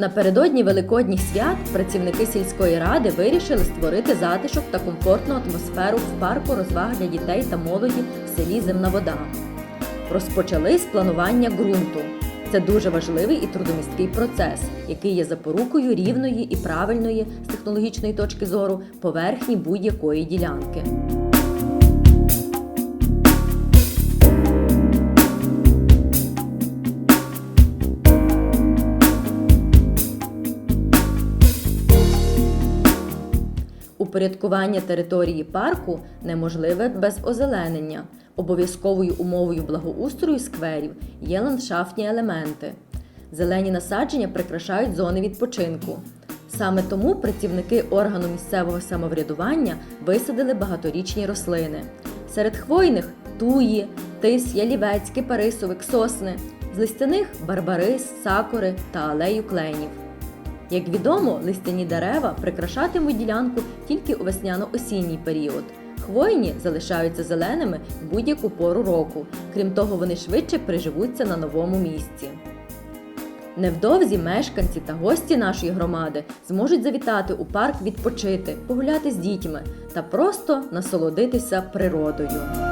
Напередодні великодніх свят працівники сільської ради вирішили створити затишок та комфортну атмосферу в парку розваг для дітей та молоді в селі Земна Вода. Розпочали з планування ґрунту. Це дуже важливий і трудомісткий процес, який є запорукою рівної і правильної з технологічної точки зору поверхні будь-якої ділянки. Упорядкування території парку неможливе без озеленення. Обов'язковою умовою благоустрою скверів є ландшафтні елементи. Зелені насадження прикрашають зони відпочинку. Саме тому працівники органу місцевого самоврядування висадили багаторічні рослини. Серед хвойних туї, тис, ялівець, кипарисовик, сосни, з листяних барбарис, сакури та алею кленів. Як відомо, листяні дерева прикрашатимуть ділянку тільки у весняно-осінній період. Хвойні залишаються зеленими в будь-яку пору року. Крім того, вони швидше приживуться на новому місці. Невдовзі мешканці та гості нашої громади зможуть завітати у парк відпочити, погуляти з дітьми та просто насолодитися природою.